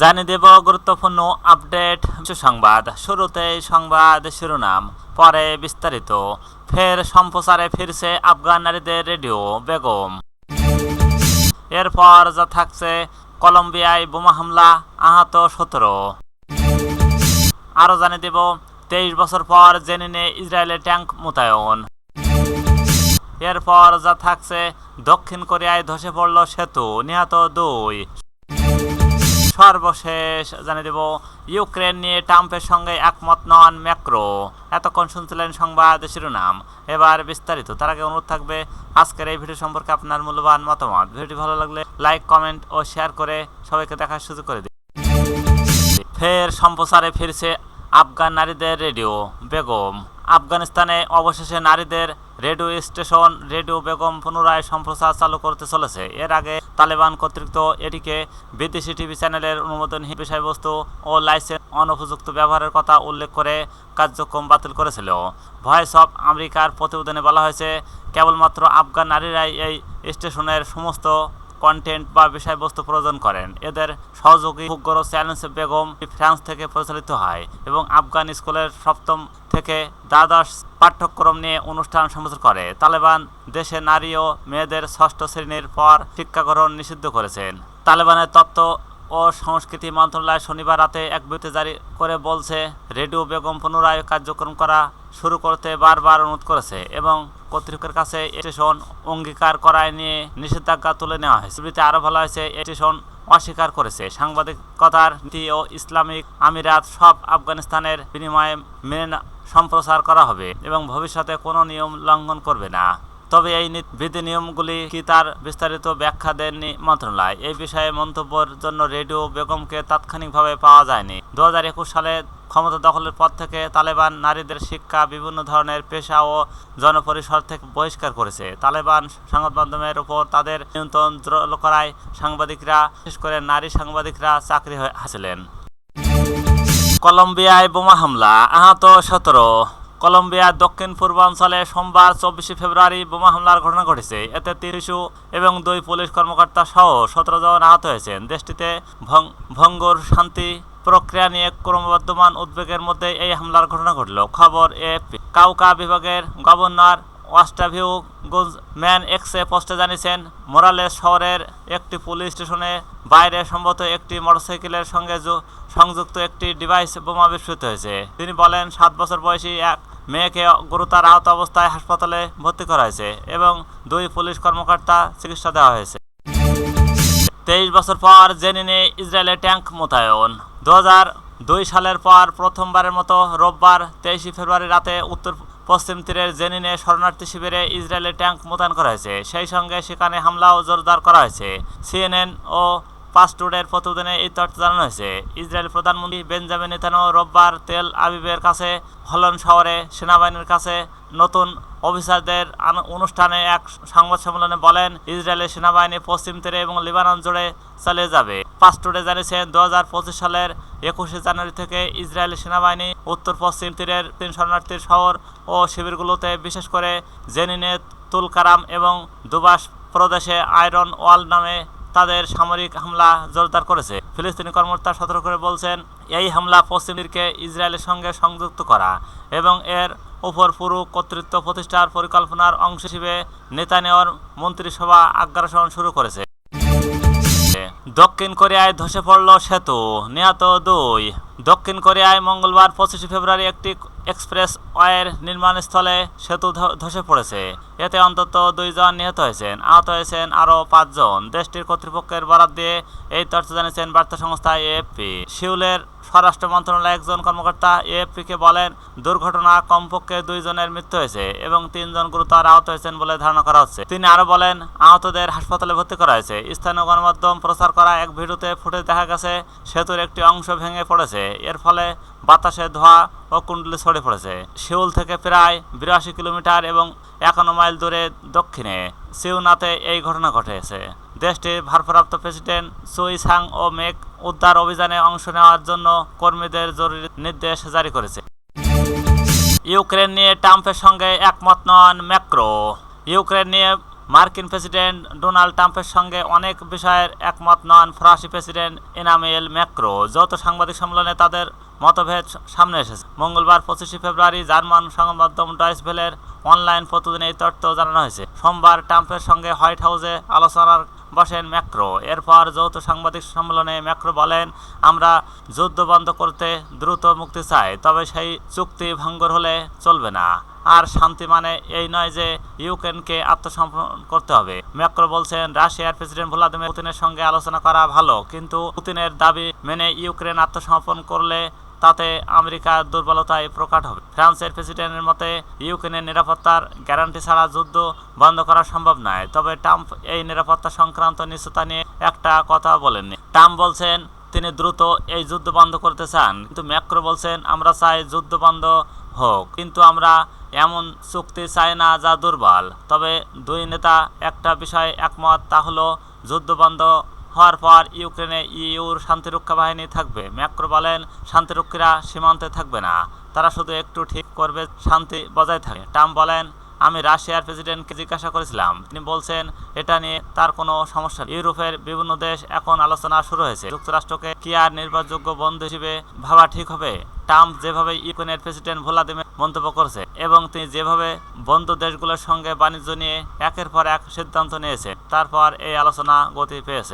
জানিয়ে দেব গুরুত্বপূর্ণ আপডেট সংবাদ। শুরুতে সংবাদ শিরোনাম। পরে বিস্তারিত। ফের সম্প্রচারে ফিরছে আফগান নারীদের রেডিও, বেগম। এরপর যা থাকছে, কলম্বিয়ায় বোমা হামলা, আহত সতেরো। আরও জানিয়ে দেব তেইশ বছর পর জেনিনে ইসরায়েলের ট্যাঙ্ক মোতায়েন। এরপর যা থাকছে, দক্ষিণ কোরিয়ায় ধসে পড়ল সেতু, নিহত দুই। সর্বশেষ জানিয়ে দেব, ইউক্রেন নিয়ে ট্রাম্পের সঙ্গে একমত নন ম্যাক্রো। এতক্ষণ শুনছিলেন সংবাদ শিরোনাম। এবার বিস্তারিত। তার আগে অনুরোধ থাকবে, আজকের এই ভিডিও সম্পর্কে আপনার মূল্যবান মতামত। ভিডিওটি ভালো লাগলে লাইক, কমেন্ট ও শেয়ার করে সবাইকে দেখার সুযোগ করে দিন। ফের সম্প্রচারে ফিরছে আফগান নারীদের রেডিও, বেগম। আফগানিস্তানে অবশেষে নারীদের রেডিও স্টেশন রেডিও বেগম পুনরায় সম্প্রচার চালু করতে চলেছে। এর আগে তালেবান কর্তৃক এটিকে বিদেশি টিভি চ্যানেলের অনুমোদন বিষয়বস্তু ও লাইসেন্স অনুপযুক্ত ব্যবহারের কথা উল্লেখ করে কার্যক্রম বাতিল করেছিল। ভয়েস অফ আমেরিকার প্রতিবেদনে বলা হয়েছে, কেবলমাত্র আফগান নারীরাই এই স্টেশনের সমস্ত কন্টেন্ট বা বিষয়বস্তু প্রয়োজন করেন। এদের সহযোগী ফুকগর চ্যালেঞ্জ বেগম ফ্রান্স থেকে পরিচালিত হয় এবং আফগান স্কুলের সপ্তম থেকে দ্বাদশ পাঠ্যক্রম নিয়ে অনুষ্ঠান সম্প্রচার করে। তালেবান দেশে নারী ও মেয়েদের ষষ্ঠ শ্রেণির পর শিক্ষা গ্রহণ নিষিদ্ধ করেছেন। তালেবানের তত্ত্ব ও সংস্কৃতি মন্ত্রণালয় শনিবার রাতে এক বিবৃতি জারি করে বলছে, রেডিও বেগম পুনরায় কার্যক্রম করা শুরু করতে বারবার অনুরোধ করেছে এবং কর্তৃপক্ষের কাছে স্টেশন অঙ্গীকার করায় নিয়ে নিষেধাজ্ঞা তুলে নেওয়া হয়েছে। বিবৃতিতে আরও বলা হয়েছে, স্টেশন অস্বীকার করেছে। সাংবাদিকতার নীতি ও ইসলামিক আমিরাত সব আফগানিস্তানের বিনিময়ে মেনে সম্প্রসার সম্প্রচার করা হবে এবং ভবিষ্যতে কোনো নিয়ম লঙ্ঘন করবে না। তবে এই বিধি নিয়মগুলি কি তার বিস্তারিত ব্যাখ্যা দেননি মন্ত্রণালয়? এই বিষয়ে মন্তব্যের জন্য রেডিও বেগমকে তাৎক্ষণিকভাবে পাওয়া যায়নি। দু হাজার একুশ সালে ক্ষমতা দখলের পর থেকে তালেবান নারীদের শিক্ষা বিভিন্ন ধরনের পেশা ও জনপরিসর থেকে বহিষ্কার করেছে। তালেবান সংবাদ মাধ্যমের উপর তাদের নিয়ন্ত্রণ করায় সাংবাদিকরা, বিশেষ করে নারী সাংবাদিকরা, চাকরি হাসিলেন। কলম্বিয়ায় বোমা হামলা, আহত সতেরো। কলম্বিয়ার দক্ষিণ পূর্বাঞ্চলে সোমবার চব্বিশে ফেব্রুয়ারি বোমা হামলার ঘটনা ঘটেছে। এতে তিরিশু এবং দুই পুলিশ কর্মকর্তা সহ সতেরো জন আহত হয়েছেন। দেশটিতে ভঙ্গুর শান্তি প্রক্রিয়া নিয়ে ক্রমবর্ধমান উদ্বেগের মধ্যে এই হামলার ঘটনা ঘটল। খবর এ কাউকা বিভাগের গভর্নর ওয়াস্টাভিউ ম্যান এক্সে পোস্টে জানিয়েছেন, মোরালেস শহরের একটি পুলিশ স্টেশনে বাইরে সম্ভবত একটি মোটরসাইকেলের সঙ্গে সংযুক্ত একটি ডিভাইস বোমা বিস্ফোরিত হয়েছে। তিনি বলেন, সাত বছর বয়সী এক মেয়েকে গুরুতর আহত অবস্থায় হাসপাতালে ভর্তি করা হয়েছে এবং দুই পুলিশ কর্মকর্তা চিকিৎসা দেওয়া হয়েছে। তেইশ বছর পর জেনিনে ইসরায়েলের ট্যাঙ্ক মোতায়েন। দু দুই সালের পর প্রথমবারের মতো রোববার তেইশে ফেব্রুয়ারি রাতে উত্তর পশ্চিম তীরের জেনিনে শরণার্থী শিবিরে ইসরায়েলের ট্যাঙ্ক মোতায়েন করা হয়েছে। সেই সঙ্গে সেখানে হামলাও জোরদার করা হয়েছে। সিএনএন ও পাসটুডের প্রতিবেদনে এই তথ্য জানানো হয়েছে। ইসরায়েল প্রধানমন্ত্রী বেঞ্জামিন নেতানো রোববার তেল আবিবের কাছে, হলন শহরে সেনাবাহিনীর কাছে নতুন অফিসারদের অনুষ্ঠানে এক সংবাদ সম্মেলনে বলেন ইসরায়েলের সেনাবাহিনী পশ্চিম তীরে এবং লিবানন জুড়ে চালিয়ে যাবে। পাসটুডে জানিয়েছেন দু হাজার পঁচিশ সালের একুশে জানুয়ারি থেকে ইসরায়েলি সেনাবাহিনী উত্তর পশ্চিম তীরের তিন শরণার্থীর শহর ও শিবিরগুলোতে, বিশেষ করে জেনিনে তুলকারাম এবং দুবাস প্রদেশে আয়রন ওয়াল নামে তাদের সামরিক হামলা জোরদার করেছে। ফিলিস্তিনি কর্মকর্তা সতর্ক করে বলছেন, এই হামলা পশ্চিম তীরকে ইসরায়েলের সঙ্গে সংযুক্ত করা এবং এর উপর পুরো কর্তৃত্ব প্রতিষ্ঠার পরিকল্পনার অংশ হিসেবে নেতানিয়ার মন্ত্রিসভা আগ্রাসন শুরু করেছে। দক্ষিণ কোরিয়ায় ধসে পড়ল সেতু, নিহত দুই। দক্ষিণ কোরিয়ায় মঙ্গলবার পঁচিশে ফেব্রুয়ারি একটি এক্সপ্রেস ওয়ের নির্মাণস্থলে সেতু ধসে পড়েছে। এতে অন্তত দুইজন নিহত হয়েছেন, আহত হয়েছেন আরও পাঁচজন। দেশটির কর্তৃপক্ষের বরাদ দিয়ে এই তথ্য জানিয়েছেন বার্তা সংস্থা এএফপি। সিউলের স্বরাষ্ট্র মন্ত্রণালয়ের একজন কর্মকর্তা এএফপিকে বলেন, দুর্ঘটনা কমপক্ষে দুইজনের মৃত্যু হয়েছে এবং তিনজন গুরুতর আহত হয়েছেন বলে ধারণা করা হচ্ছে। তিনি আরও বলেন, আহতদের হাসপাতালে ভর্তি করা হয়েছে। স্থানীয় গণমাধ্যম প্রচার করা এক ভিডিওতে ফুটে দেখা গেছে, সেতুর একটি অংশ ভেঙে পড়েছে। এর ফলে বাতাসে ধোঁয়া ও কুণ্ডলি ছড়ে পড়েছে। শিউল থেকে প্রায় বিরাশি কিলোমিটার এবং একান্ন মাইল দূরে দক্ষিণে সিউনাতে এই ঘটনা ঘটেছে। দেশটির ভারপ্রাপ্ত প্রেসিডেন্ট সুই সাং ও মেক উদ্ধার অভিযানে অংশ নেওয়ার জন্য কর্মীদের জরুরি নির্দেশ জারি করেছে। ইউক্রেন নিয়ে ট্রাম্পের সঙ্গে একমত নন ম্যাক্রো। ইউক্রেন নিয়ে মার্কিন প্রেসিডেন্ট ডোনাল্ড ট্রাম্পের সঙ্গে অনেক বিষয়ের একমত নন ফরাসি প্রেসিডেন্ট ইনামেল ম্যাক্রো। যৌথ সাংবাদিক সম্মেলনে তাদের মতভেদ সামনে এসেছে। মঙ্গলবার পঁচিশে ফেব্রুয়ারি জার্মান সংবাদ মাধ্যম ডয়েস ভেলের অনলাইন প্রতিদিন এই তথ্য জানানো হয়েছে। সোমবার ট্রাম্পের সঙ্গে হোয়াইট হাউসে আলোচনার বসেন ম্যাক্রো। এরপর যৌথ সাংবাদিক সম্মেলনে ম্যাক্রো বলেন, আমরা যুদ্ধ বন্ধ করতে দ্রুত মুক্তি চাই, তবে সেই চুক্তি ভঙ্গর হলে চলবে না। আর শান্তি মানে এই নয় যে ইউক্রেনকে আত্মসমর্পণ করতে হবে। ম্যাক্রো বলছেন, রাশিয়ার প্রেসিডেন্ট ভ্লাদিমির পুতিনের সঙ্গে আলোচনা করা ভালো, কিন্তু পুতিনের দাবি মেনে ইউক্রেন আত্মসমর্পণ করলে তাতে আমেরিকার দুর্বলতায় প্রকাট হবে। ফ্রান্সের প্রেসিডেন্টের মতে, ইউক্রেনের নিরাপত্তার গ্যারান্টি ছাড়া যুদ্ধ বন্ধ করা সম্ভব নয়। তবে ট্রাম্প এই নিরাপত্তা সংক্রান্ত নিশ্চয়তা নিয়ে একটা কথা বলেননি। ট্রাম্প বলছেন, তিনি দ্রুত এই যুদ্ধ বন্ধ করতে চান। কিন্তু ম্যাক্রো বলছেন, আমরা চাই যুদ্ধ বন্ধ হোক। কিন্তু আমরা এমন চুক্তি চাই না যা দুর্বল। তবে দুই নেতা একটা বিষয়ে একমত, তা হলো, যুদ্ধ বন্ধ হওয়ার পর ইউক্রেনে ইউর শান্তিরক্ষা বাহিনী থাকবে। ম্যাক্রো বলেন, শান্তিরক্ষীরা সীমান্তে থাকবে না। তারা শুধু একটু ঠিক করবে, শান্তি বজায় থাকে। ট্রাম্প বলেন, আমি রাশিয়ার প্রেসিডেন্টকে জিজ্ঞাসা করেছিলাম। তিনি বলছেন, এটা নিয়ে তার কোনো সমস্যা। ইউরোপের বিভিন্ন দেশ এখন আলোচনা শুরু হয়েছে। যুক্তরাষ্ট্রকে কি আর নির্ভরযোগ্য বন্ধু হিসেবে ভাবা ঠিক হবে? ট্রাম্প যেভাবে ইউক্রেনের প্রেসিডেন্ট ভ্লাদিমির মন্তব্য করেছে এবং তিনি যেভাবে বন্ধু দেশগুলোর সঙ্গে বাণিজ্য নিয়ে একের পর এক সিদ্ধান্ত নিয়েছে, তারপর এই আলোচনা গতি পেয়েছে।